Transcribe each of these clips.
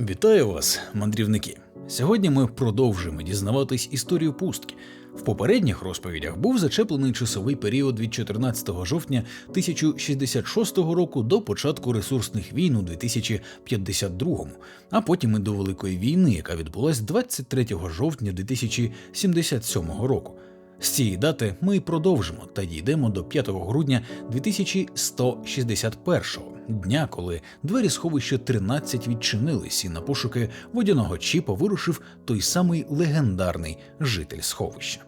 Вітаю вас, мандрівники! Сьогодні ми продовжуємо дізнаватись історію пустки. В попередніх розповідях був зачеплений часовий період від 14 жовтня 1066 року до початку ресурсних війн у 2052, а потім і до Великої війни, яка відбулась 23 жовтня 2077 року. З цієї дати ми продовжимо та дійдемо до 5 грудня 2161-го дня, коли двері сховища 13 відчинились, і на пошуки водяного чіпа вирушив той самий легендарний житель сховища.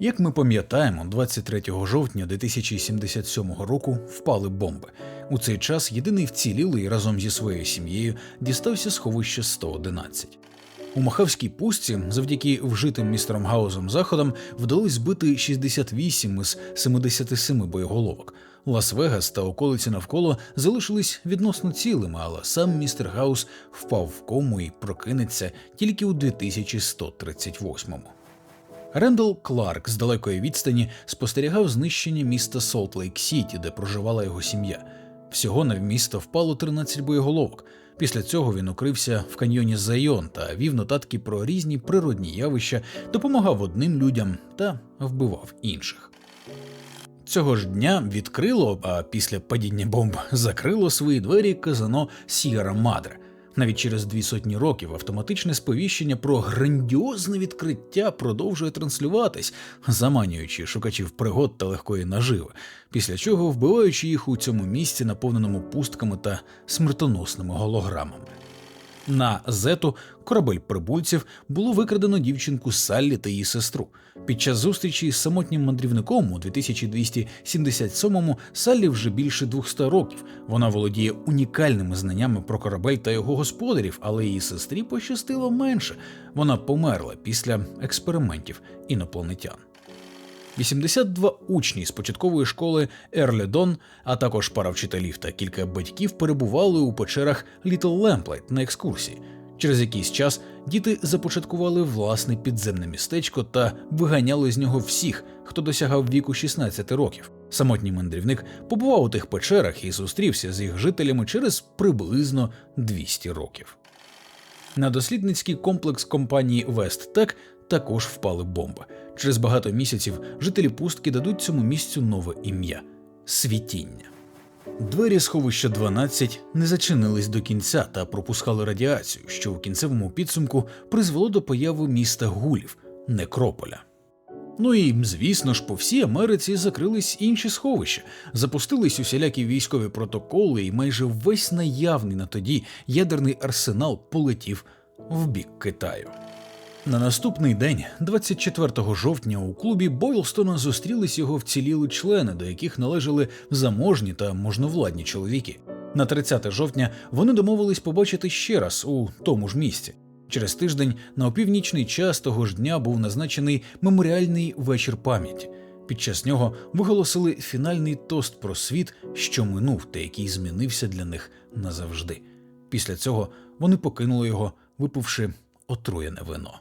Як ми пам'ятаємо, 23 жовтня 2077 року впали бомби. У цей час єдиний вцілілий разом зі своєю сім'єю дістався сховища 111. У Махавській пустці, завдяки вжитим містером Гаузом заходам, вдалося збити 68 із 77 боєголовок. Лас-Вегас та околиці навколо залишились відносно цілими, але сам містер Гаус впав в кому і прокинеться тільки у 2138-му. Рендал Кларк з далекої відстані спостерігав знищення міста Солт-Лейк Сіті, де проживала його сім'я. Всього на місто впало 13 боєголовок. Після цього він укрився в каньйоні Зайон та вів нотатки про різні природні явища, допомагав одним людям та вбивав інших. Цього ж дня відкрило, а після падіння бомб закрило свої двері казано Сієра Мадре. Навіть через дві сотні років автоматичне сповіщення про грандіозне відкриття продовжує транслюватись, заманюючи шукачів пригод та легкої наживи, після чого вбиваючи їх у цьому місці, наповненому пустками та смертоносними голограмами. На Зету корабель прибульців було викрадено дівчинку Саллі та її сестру. Під час зустрічі з самотнім мандрівником у 2277-му Саллі вже більше 200 років. Вона володіє унікальними знаннями про корабель та його господарів, але її сестрі пощастило менше. Вона померла після експериментів інопланетян. 82 учні з початкової школи Ерледон, а також пара вчителів та кілька батьків перебували у печерах Літл Лемплайт на екскурсії. Через якийсь час діти започаткували власне підземне містечко та виганяли з нього всіх, хто досягав віку 16 років. Самотній мандрівник побував у тих печерах і зустрівся з їх жителями через приблизно 200 років. На дослідницький комплекс компанії Весттек також впали бомби. Через багато місяців жителі пустки дадуть цьому місцю нове ім'я світіння. Двері сховища 12 не зачинились до кінця та пропускали радіацію, що у кінцевому підсумку призвело до появи міста гулів некрополя. Ну і звісно ж, по всій Америці закрились інші сховища, запустились усілякі військові протоколи, і майже весь наявний на тоді ядерний арсенал полетів в бік Китаю. На наступний день, 24 жовтня, у клубі Бойлстона зустрілись його вціліли члени, до яких належали заможні та можновладні чоловіки. На 30 жовтня вони домовились побачити ще раз у тому ж місці. Через тиждень на опівнічний час того ж дня був назначений меморіальний вечір пам'яті. Під час нього виголосили фінальний тост про світ, що минув та який змінився для них назавжди. Після цього вони покинули його, випивши отруєне вино.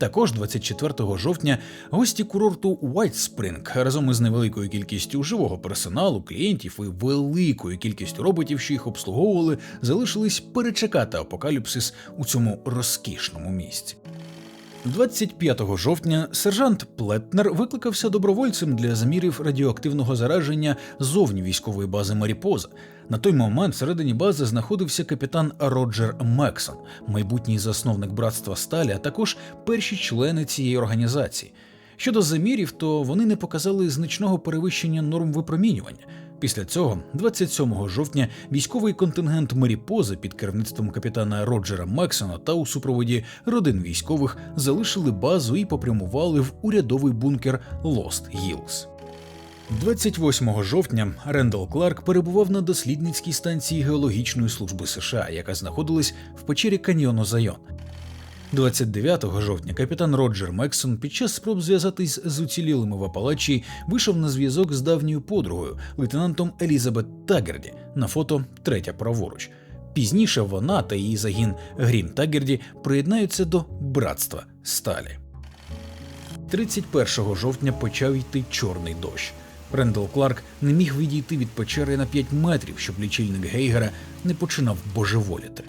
Також 24 жовтня гості курорту White разом із невеликою кількістю живого персоналу, клієнтів і великою кількістю роботів, що їх обслуговували, залишились перечекати апокаліпсис у цьому розкішному місці. 25 жовтня сержант Плетнер викликався добровольцем для замірів радіоактивного зараження зовні військової бази Маріпоза. На той момент всередині бази знаходився капітан Роджер Мексон, майбутній засновник братства Сталі, а також перші члени цієї організації. Щодо замірів, то вони не показали значного перевищення норм випромінювання. Після цього, 27 жовтня, військовий контингент Маріпози під керівництвом капітана Роджера Мексона та у супроводі родин військових залишили базу і попрямували в урядовий бункер Лост Гілз. 28 жовтня Рендал Кларк перебував на дослідницькій станції геологічної служби США, яка знаходилась в печері Каньйону Зайон. 29 жовтня капітан Роджер Мексон під час спроб зв'язатись з уцілілими в Апалачі вийшов на зв'язок з давньою подругою, лейтенантом Елізабет Тагерді, на фото третя праворуч. Пізніше вона та її загін Грім Тагерді приєднаються до братства Сталі. 31 жовтня почав йти чорний дощ. Рендал Кларк не міг відійти від печери на 5 метрів, щоб лічильник Гейгера не починав божеволіти.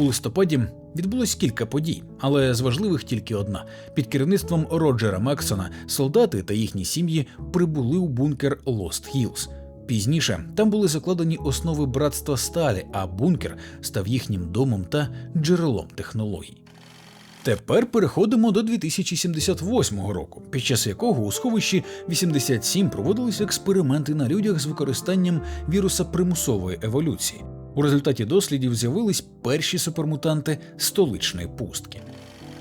У листопаді відбулось кілька подій, але з важливих тільки одна: під керівництвом Роджера Максона солдати та їхні сім'ї прибули у бункер Лост Хілз. Пізніше там були закладені основи братства сталі, а бункер став їхнім домом та джерелом технологій. Тепер переходимо до 2078 року, під час якого у сховищі 87 проводилися експерименти на людях з використанням віруса примусової еволюції. У результаті дослідів з'явились перші супермутанти столичної пустки.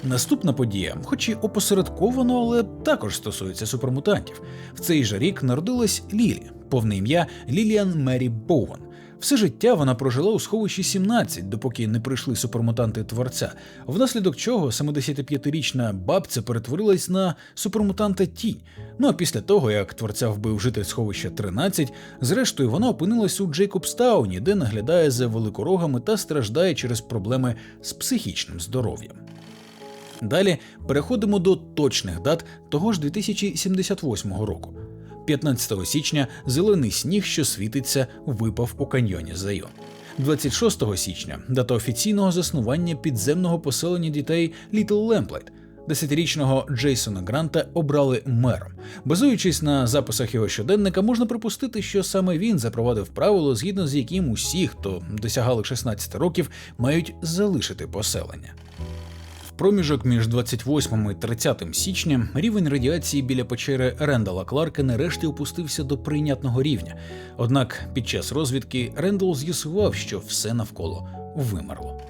Наступна подія, хоч і опосередковано, але також стосується супермутантів. В цей же рік народилась Лілі, повне ім'я Ліліан Мері Боуен. Все життя вона прожила у сховищі 17, допоки не прийшли супермутанти творця, внаслідок чого 75-річна бабця перетворилась на супермутанта тінь. Ну а після того, як творця вбив житель сховища 13, зрештою вона опинилась у Джейкобстауні, де наглядає за великорогами та страждає через проблеми з психічним здоров'ям. Далі переходимо до точних дат того ж 2078 року. 15 січня зелений сніг, що світиться, випав у каньйоні Зайон. 26 січня дата офіційного заснування підземного поселення дітей Літл Лемплайт. Десятирічного Джейсона Гранта обрали мером. Базуючись на записах його щоденника, можна припустити, що саме він запровадив правило, згідно з яким усі, хто досягали 16 років, мають залишити поселення проміжок між 28 і 30 січня рівень радіації біля печери Рендала Кларка нарешті опустився до прийнятного рівня. Однак під час розвідки Рендал з'ясував, що все навколо вимерло.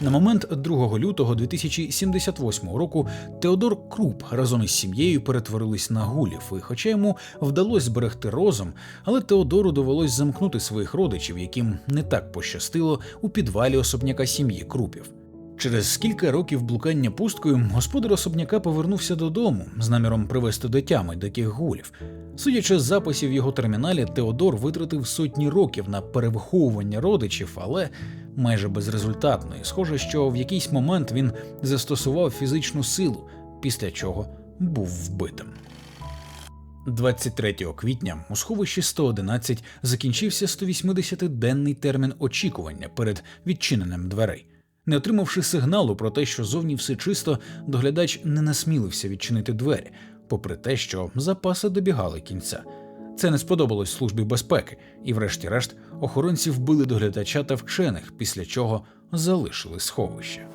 На момент 2 лютого 2078 року Теодор Круп разом із сім'єю перетворились на гулів, і хоча йому вдалося зберегти розум, але Теодору довелось замкнути своїх родичів, яким не так пощастило у підвалі особняка сім'ї Крупів. Через кілька років блукання пусткою господар особняка повернувся додому з наміром привезти до тями диких гулів. Судячи з записів його терміналі, Теодор витратив сотні років на перевиховування родичів, але майже безрезультатно. І схоже, що в якийсь момент він застосував фізичну силу, після чого був вбитим. 23 квітня у сховищі 111 закінчився 180-денний термін очікування перед відчиненням дверей. Не отримавши сигналу про те, що зовні все чисто, доглядач не насмілився відчинити двері, попри те, що запаси добігали кінця. Це не сподобалось службі безпеки, і, врешті-решт, охоронці вбили доглядача та вчених, після чого залишили сховище.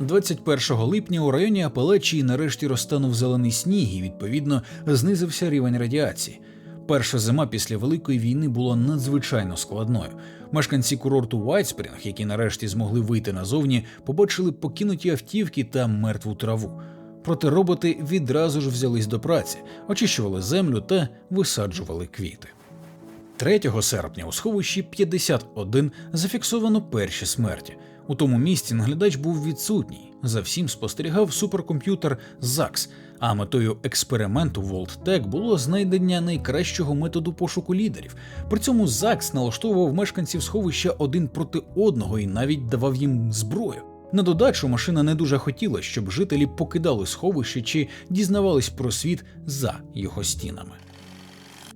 21 липня у районі Апелечії нарешті розтанув зелений сніг і, відповідно, знизився рівень радіації. Перша зима після великої війни була надзвичайно складною. Мешканці курорту Вайтспрінг, які нарешті змогли вийти назовні, побачили покинуті автівки та мертву траву. Проте роботи відразу ж взялись до праці, очищували землю та висаджували квіти. 3 серпня у сховищі 51 зафіксовано перші смерті. У тому місці наглядач був відсутній. За всім спостерігав суперкомп'ютер ЗАКС, а метою експерименту WorldTech було знайдення найкращого методу пошуку лідерів. При цьому ЗАКС налаштовував мешканців сховища один проти одного і навіть давав їм зброю. На додачу машина не дуже хотіла, щоб жителі покидали сховище чи дізнавались про світ за його стінами.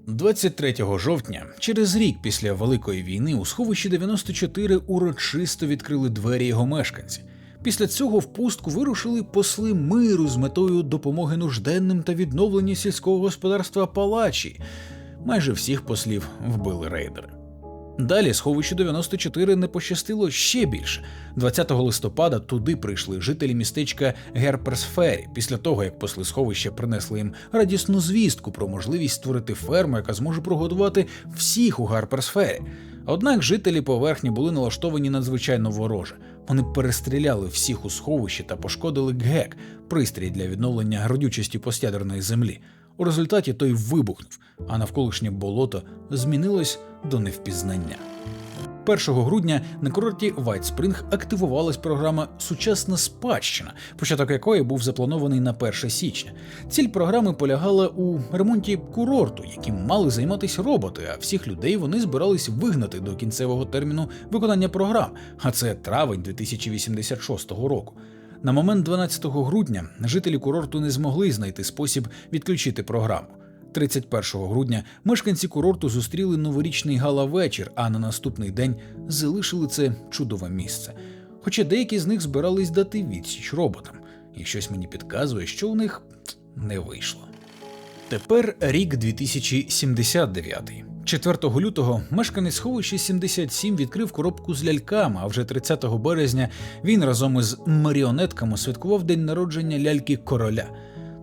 23 жовтня, через рік після Великої війни, у сховищі 94 урочисто відкрили двері його мешканці. Після цього в пустку вирушили посли миру з метою допомоги нужденним та відновлення сільського господарства Палачі. Майже всіх послів вбили рейдери. Далі сховищу 94 не пощастило ще більше. 20 листопада туди прийшли жителі містечка Герперсфері після того, як посли сховища принесли їм радісну звістку про можливість створити ферму, яка зможе прогодувати всіх у Герперсфері. Однак жителі поверхні були налаштовані надзвичайно вороже. Вони перестріляли всіх у сховищі та пошкодили ГЕК, пристрій для відновлення родючості постядерної землі. У результаті той вибухнув, а навколишнє болото змінилось до невпізнання. 1 грудня на курорті Вайтспринг активувалась програма Сучасна спадщина, початок якої був запланований на 1 січня. Ціль програми полягала у ремонті курорту, яким мали займатися роботи, а всіх людей вони збирались вигнати до кінцевого терміну виконання програм, а це травень 2086 року. На момент 12 грудня жителі курорту не змогли знайти спосіб відключити програму. 31 грудня мешканці курорту зустріли новорічний гала-вечір, а на наступний день залишили це чудове місце. Хоча деякі з них збирались дати відсіч роботам, і щось мені підказує, що у них не вийшло. Тепер рік 2079. 4 лютого мешканець сховища 77 відкрив коробку з ляльками, а вже 30 березня він разом із маріонетками святкував день народження ляльки короля.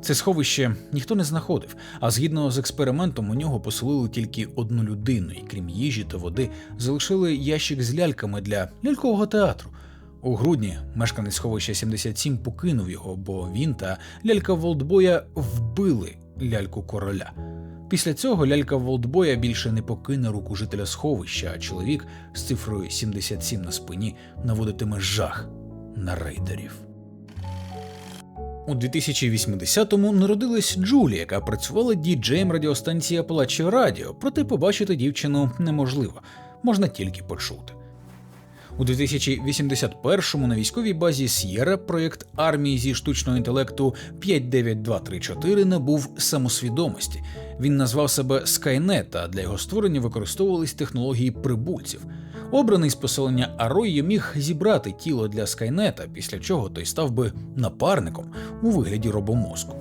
Це сховище ніхто не знаходив, а згідно з експериментом у нього поселили тільки одну людину, і крім їжі та води, залишили ящик з ляльками для лялькового театру. У грудні мешканець сховища 77 покинув його, бо він та лялька Волдбоя вбили ляльку короля. Після цього лялька Волдбоя більше не покине руку жителя сховища, а чоловік з цифрою 77 на спині наводитиме жах на рейдерів. У 2080-му народилась Джулі, яка працювала діджеєм радіостанції Апалачі Радіо, проте побачити дівчину неможливо, можна тільки почути. У 2081-му на військовій базі С'єра проєкт армії зі штучного інтелекту 59234 набув самосвідомості. Він назвав себе Skynet, а для його створення використовувались технології прибульців. Обраний з поселення Аройє міг зібрати тіло для Скайнета, після чого той став би напарником у вигляді робомозку.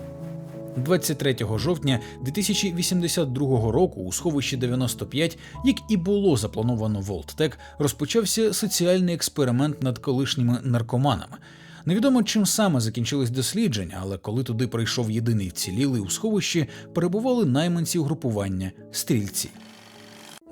23 жовтня 2082 року у сховищі 95, як і було заплановано Волттек, розпочався соціальний експеримент над колишніми наркоманами. Невідомо чим саме закінчились дослідження, але коли туди прийшов єдиний вцілілий у сховищі, перебували найманці угрупування стрільці.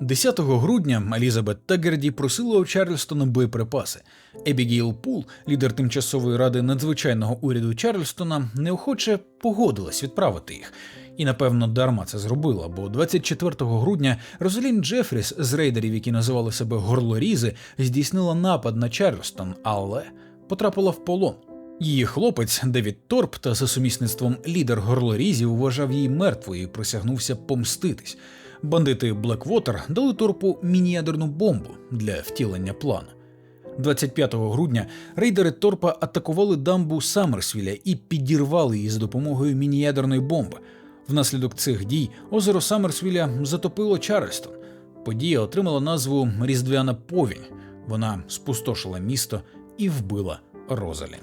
10 грудня Елізабет Тагерді просила у Чарльстона боєприпаси. Ебігейл Пул, лідер тимчасової ради надзвичайного уряду Чарльстона, неохоче погодилась відправити їх. І напевно дарма це зробила, бо 24 грудня Розалін Джефріс з рейдерів, які називали себе горлорізи, здійснила напад на Чарльстон, але потрапила в полон. Її хлопець Девід Торп та за сумісництвом лідер горлорізів вважав її мертвою і присягнувся помститись. Бандити Блеквотер дали торпу мініядерну бомбу для втілення плану. 25 грудня рейдери Торпа атакували дамбу Саммерсвіля і підірвали її за допомогою мініядерної бомби. Внаслідок цих дій озеро Саммерсвіля затопило Чарльстон. Подія отримала назву Різдвяна повінь. Вона спустошила місто і вбила Розалін.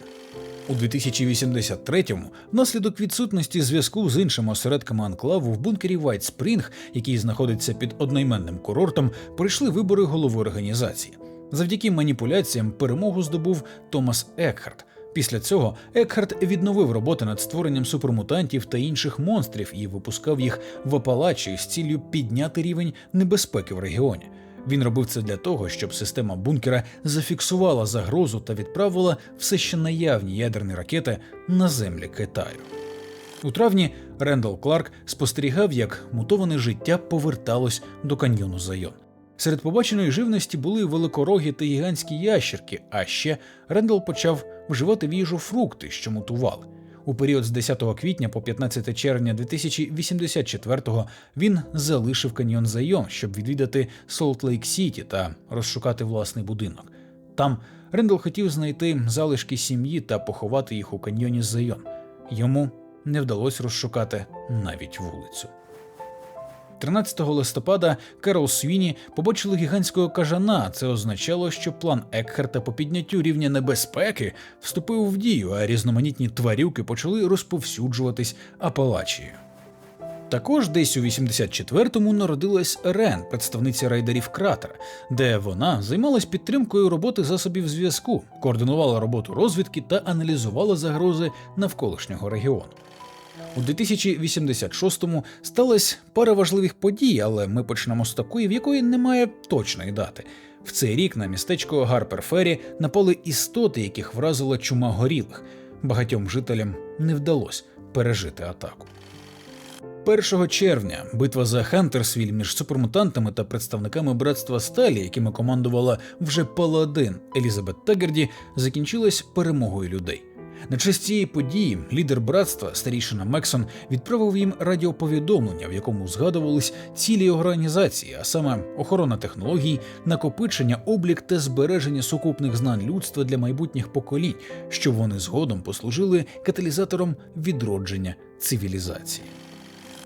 У 2083-му, внаслідок відсутності зв'язку з іншими осередками анклаву в бункері White Spring, який знаходиться під одноіменним курортом, пройшли вибори голови організації. Завдяки маніпуляціям перемогу здобув Томас Екхарт. Після цього Екхарт відновив роботи над створенням супермутантів та інших монстрів і випускав їх в Апалачі з ціллю підняти рівень небезпеки в регіоні. Він робив це для того, щоб система бункера зафіксувала загрозу та відправила все ще наявні ядерні ракети на землі Китаю. У травні Рендал Кларк спостерігав, як мутоване життя поверталось до каньйону Зайон. Серед побаченої живності були великорогі та гігантські ящерки, а ще Рендал почав вживати в їжу фрукти, що мутували. У період з 10 квітня по 15 червня 2084-го він залишив каньйон Зайон, щоб відвідати Солт Лейк Сіті та розшукати власний будинок. Там Рендл хотів знайти залишки сім'ї та поховати їх у каньйоні Зайон. Йому не вдалося розшукати навіть вулицю. 13 листопада Керол Свіні побачили гігантського кажана. Це означало, що план Екхарта по підняттю рівня небезпеки вступив в дію, а різноманітні тварюки почали розповсюджуватись Апалачією. Також десь у 84-му народилась Рен, представниця рейдерів кратера, де вона займалась підтримкою роботи засобів зв'язку, координувала роботу розвідки та аналізувала загрози навколишнього регіону. У 2086-му сталася пара важливих подій, але ми почнемо з такої, в якої немає точної дати. В цей рік на містечко Гарперфері напали істоти, яких вразила чума горілих. Багатьом жителям не вдалося пережити атаку. 1 червня битва за Хантерсвіль між супермутантами та представниками братства Сталі, якими командувала вже паладин Елізабет Тагерді, закінчилась перемогою людей. На честь цієї події лідер братства, старішина Мексон, відправив їм радіоповідомлення, в якому згадувались цілі організації, а саме охорона технологій, накопичення, облік та збереження сукупних знань людства для майбутніх поколінь, щоб вони згодом послужили каталізатором відродження цивілізації.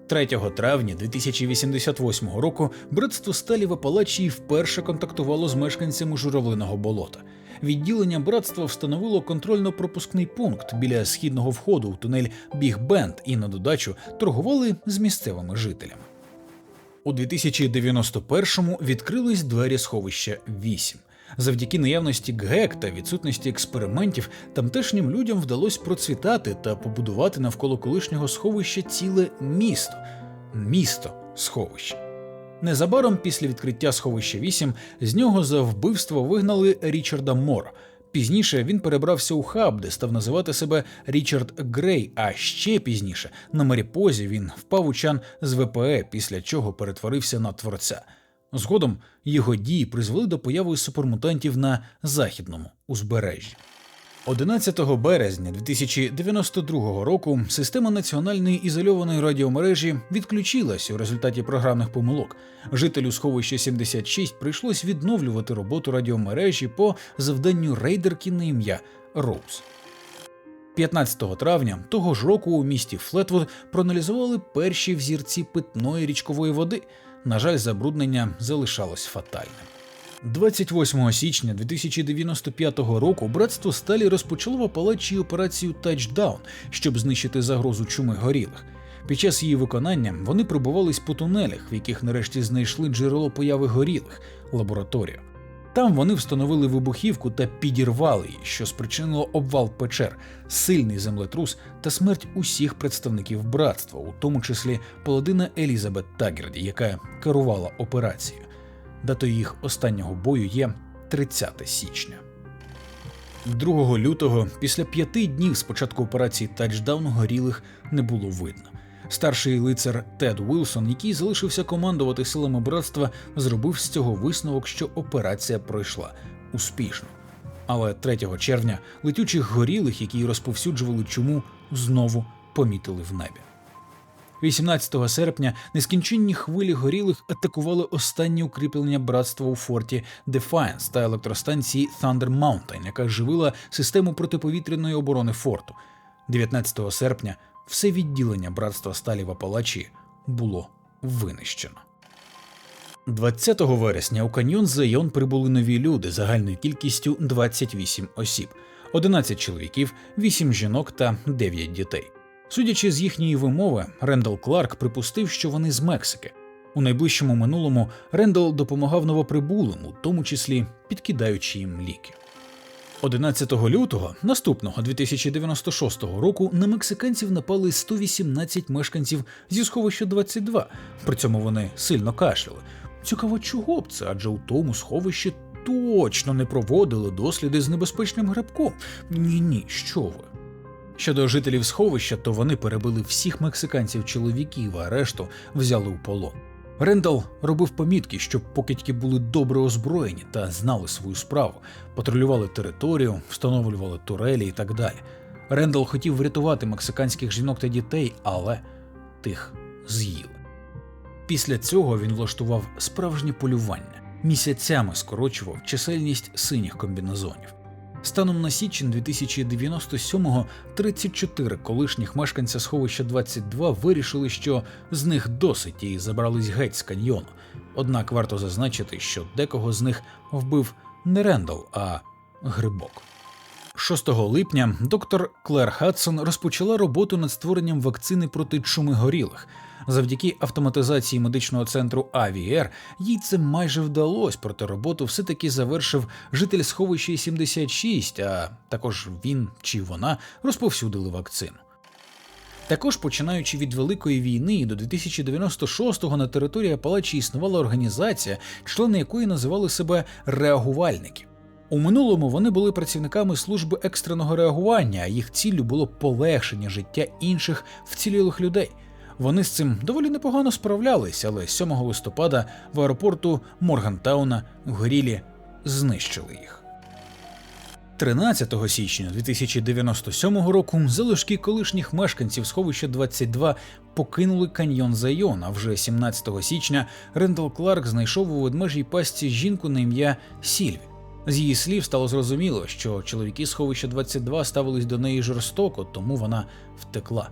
3 травня 2088 року братство сталі в Апалачії вперше контактувало з мешканцями журавлиного болота. Відділення братства встановило контрольно-пропускний пункт біля східного входу в тунель Біг Бенд і на додачу торгували з місцевими жителями. У 2091-му відкрились двері сховища 8. Завдяки наявності ГЕК та відсутності експериментів тамтешнім людям вдалося процвітати та побудувати навколо колишнього сховища ціле місто місто сховище. Незабаром після відкриття сховища 8 з нього за вбивство вигнали Річарда Мора. Пізніше він перебрався у хаб, де став називати себе Річард Грей. А ще пізніше на Маріпозі він впав у чан з ВПЕ, після чого перетворився на творця. Згодом його дії призвели до появи супермутантів на західному узбережжі. 11 березня 2092 року система національної ізольованої радіомережі відключилась у результаті програмних помилок. Жителю сховища 76 прийшлось відновлювати роботу радіомережі по завданню рейдерки на ім'я Роуз. 15 травня того ж року у місті Флетвуд проаналізували перші взірці питної річкової води. На жаль, забруднення залишалось фатальним. 28 січня 2095 року братство Сталі розпочало в Апалачії операцію Тачдаун, щоб знищити загрозу чуми горілих. Під час її виконання вони пробувались по тунелях, в яких нарешті знайшли джерело появи горілих лабораторію. Там вони встановили вибухівку та підірвали її, що спричинило обвал печер, сильний землетрус та смерть усіх представників братства, у тому числі паладина Елізабет Тагерді, яка керувала операцією. Датою їх останнього бою є 30 січня. 2 лютого, після п'яти днів з початку операції Тачдаун горілих не було видно. Старший лицар Тед Уілсон, який залишився командувати силами братства, зробив з цього висновок, що операція пройшла успішно. Але 3 червня летючих горілих, які розповсюджували чуму, знову помітили в небі. 18 серпня нескінченні хвилі горілих атакували останні укріплення братства у форті Defiance та електростанції Thunder Mountain, яка живила систему протиповітряної оборони форту. 19 серпня все відділення братства сталі в Апалачі було винищено. 20 вересня у каньйон Зайон прибули нові люди загальною кількістю 28 осіб, 11 чоловіків, 8 жінок та 9 дітей. Судячи з їхньої вимови, Рендал Кларк припустив, що вони з Мексики. У найближчому минулому Рендал допомагав новоприбулим, у тому числі підкидаючи їм ліки. 11 лютого наступного 2096 року на мексиканців напали 118 мешканців зі сховища 22, при цьому вони сильно кашляли. Цікаво, чого б це, адже у тому сховищі точно не проводили досліди з небезпечним грибком. Ні, ні, що ви. Щодо жителів сховища, то вони перебили всіх мексиканців-чоловіків, а решту взяли у полон. Рендал робив помітки, щоб покидьки були добре озброєні та знали свою справу, патрулювали територію, встановлювали турелі і так далі. Рендал хотів врятувати мексиканських жінок та дітей, але тих з'їли. Після цього він влаштував справжнє полювання, місяцями скорочував чисельність синіх комбінезонів. Станом на січень 2097-го 34 колишніх мешканця сховища 22 вирішили, що з них досить і забрались геть з каньйону. Однак варто зазначити, що декого з них вбив не Рендал, а грибок. 6 липня доктор Клер Хадсон розпочала роботу над створенням вакцини проти чуми горілих. Завдяки автоматизації медичного центру АВІР їй це майже вдалося, проте роботу все-таки завершив житель сховища 76, а також він чи вона розповсюдили вакцину. Також починаючи від Великої війни до 2096-го на території Апалачі існувала організація, члени якої називали себе реагувальники. У минулому вони були працівниками служби екстреного реагування, а їх ціллю було полегшення життя інших вцілілих людей. Вони з цим доволі непогано справлялись, але 7 листопада в аеропорту Моргантауна горілі знищили їх. 13 січня 2097 року залишки колишніх мешканців сховища 22 покинули каньйон Зайон, а вже 17 січня Рендал Кларк знайшов у ведмежій пастці жінку на ім'я Сільві. З її слів стало зрозуміло, що чоловіки сховища 22 ставились до неї жорстоко, тому вона втекла.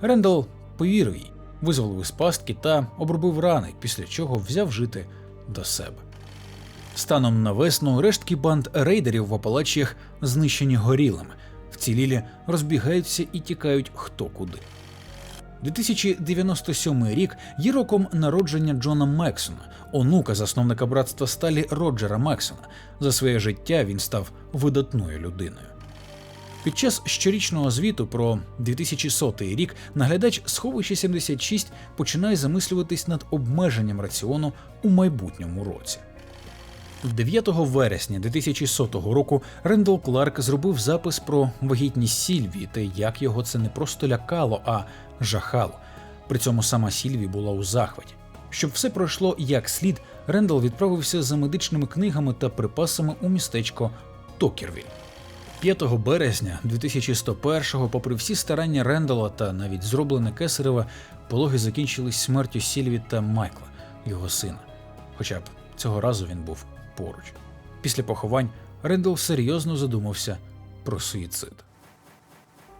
Рендал повірив їй. визволив із пастки та обробив рани, після чого взяв жити до себе. Станом на весну рештки банд рейдерів в Апалачіях знищені горілими, вцілілі розбігаються і тікають хто куди. 2097 рік є роком народження Джона Мексона, онука засновника братства сталі Роджера Мексона. За своє життя він став видатною людиною. Під час щорічного звіту про 2100 рік наглядач сховища 76 починає замислюватись над обмеженням раціону у майбутньому році. 9 вересня 2100 року Рендал Кларк зробив запис про вагітність Сільвії та як його це не просто лякало, а жахало. При цьому сама Сільві була у захваті. Щоб все пройшло як слід, Рендал відправився за медичними книгами та припасами у містечко Токервіль. 5 березня 2101-го, попри всі старання Рендала та навіть зроблене Кесарева, пологи закінчились смертю Сільві та Майкла, його сина. Хоча б цього разу він був поруч. Після поховань Рендал серйозно задумався про суїцид.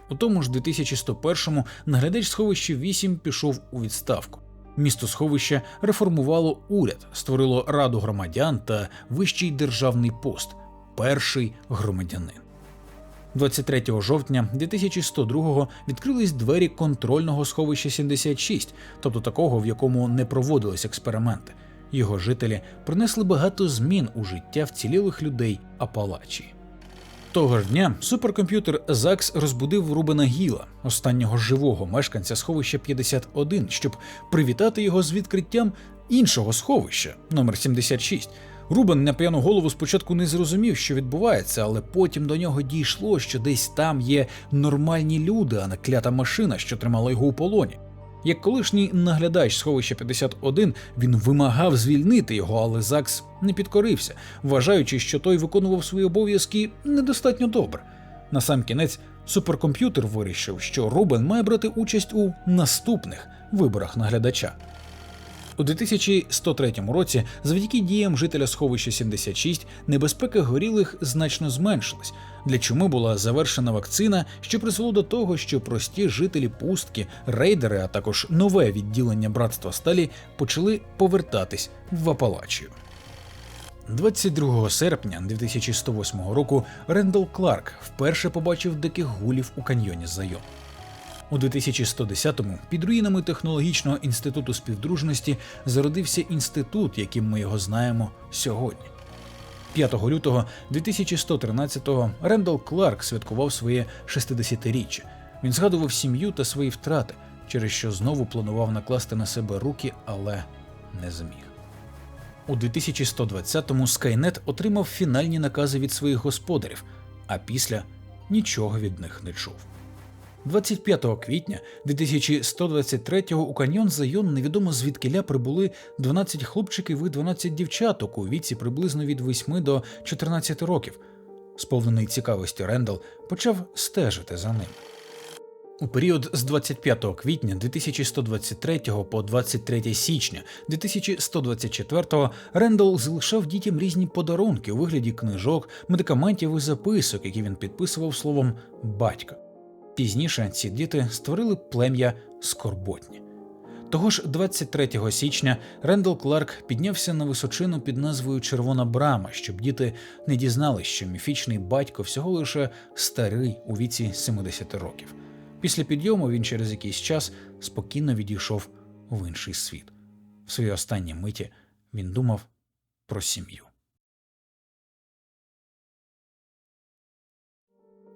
У тому ж 2101-му наглядач сховища 8 пішов у відставку. Місто сховища реформувало уряд, створило раду громадян та вищий державний пост перший громадянин. 23 жовтня 2102-го відкрились двері контрольного сховища 76, тобто такого, в якому не проводились експерименти. Його жителі принесли багато змін у життя вцілілих людей Апалачії. Того ж дня суперкомп'ютер ЗАКС розбудив Рубена Гіла, останнього живого мешканця сховища 51, щоб привітати його з відкриттям іншого сховища номер 76. Рубен на п'яну голову спочатку не зрозумів, що відбувається, але потім до нього дійшло, що десь там є нормальні люди, а не клята машина, що тримала його у полоні. Як колишній наглядач сховища 51, він вимагав звільнити його, але ЗАГС не підкорився, вважаючи, що той виконував свої обов'язки недостатньо добре. На сам суперкомп'ютер вирішив, що Рубен має брати участь у наступних виборах наглядача. У 2103 році, завдяки діям жителя сховища 76, небезпека горілих значно зменшилась, для чому була завершена вакцина, що призвело до того, що прості жителі пустки, рейдери, а також нове відділення братства сталі почали повертатись в Апалачію. 22 серпня 2108 року Рендал Кларк вперше побачив диких гулів у каньйоні Зайон. У 2110-му під руїнами технологічного інституту співдружності зародився інститут, яким ми його знаємо сьогодні. 5 лютого 2113-го Рендал Кларк святкував своє 60-річчя. Він згадував сім'ю та свої втрати, через що знову планував накласти на себе руки, але не зміг. У 2120-му Скайнет отримав фінальні накази від своїх господарів, а після нічого від них не чув. 25 квітня 2123-го у каньйон Зайон невідомо звідкиля прибули 12 хлопчиків і 12 дівчаток у віці приблизно від 8 до 14 років. Сповнений цікавості Рендал почав стежити за ним. У період з 25 квітня 2123 по 23 січня 2124 Рендал залишав дітям різні подарунки у вигляді книжок, медикаментів і записок, які він підписував словом батька. Пізніше ці діти створили плем'я скорботні. Того ж 23 січня Рендал Кларк піднявся на височину під назвою Червона Брама, щоб діти не дізналися, що міфічний батько всього лише старий у віці 70 років. Після підйому він через якийсь час спокійно відійшов в інший світ. В свої останні миті він думав про сім'ю.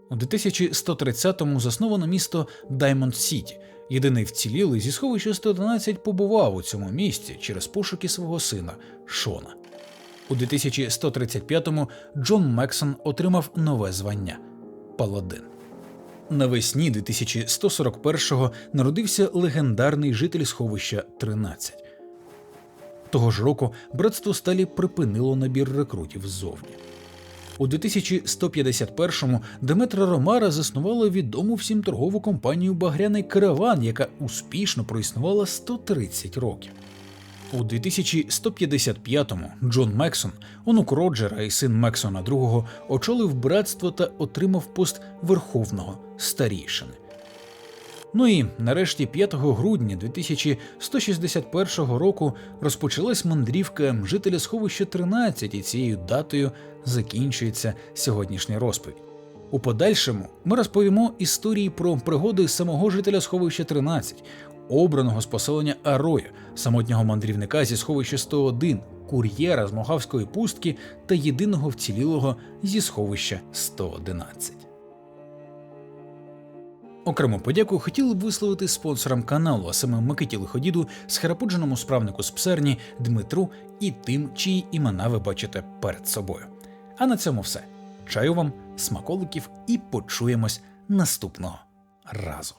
У 2130-му засновано місто Даймонд Сіті. Єдиний вцілілий зі сховища 111 побував у цьому місці через пошуки свого сина Шона. У 2135-му Джон Мексон отримав нове звання Паладин. Навесні 2141-го народився легендарний житель сховища 13. Того ж року братство сталі припинило набір рекрутів ззовні. У 2151-му Деметра Ромара заснувала відому всім торгову компанію Багряний караван, яка успішно проіснувала 130 років. У 2155-му Джон Мексон, онук Роджера і син Мексона II, очолив братство та отримав пост верховного старішини. Ну і нарешті 5 грудня 2161 року розпочалась мандрівка жителя сховища 13, і цією датою закінчується сьогоднішня розповідь. У подальшому ми розповімо історії про пригоди самого жителя сховища 13, обраного з поселення Арою, самотнього мандрівника зі сховища 101, кур'єра з Могавської пустки та єдиного вцілілого зі сховища 111. Окрему подяку хотіли б висловити спонсорам каналу, а саме Микиті Лиходіду, схарапудженому справнику з псерні Дмитру і тим, чиї імена ви бачите перед собою. А на цьому все. Чаю вам, смаколиків і почуємось наступного разу.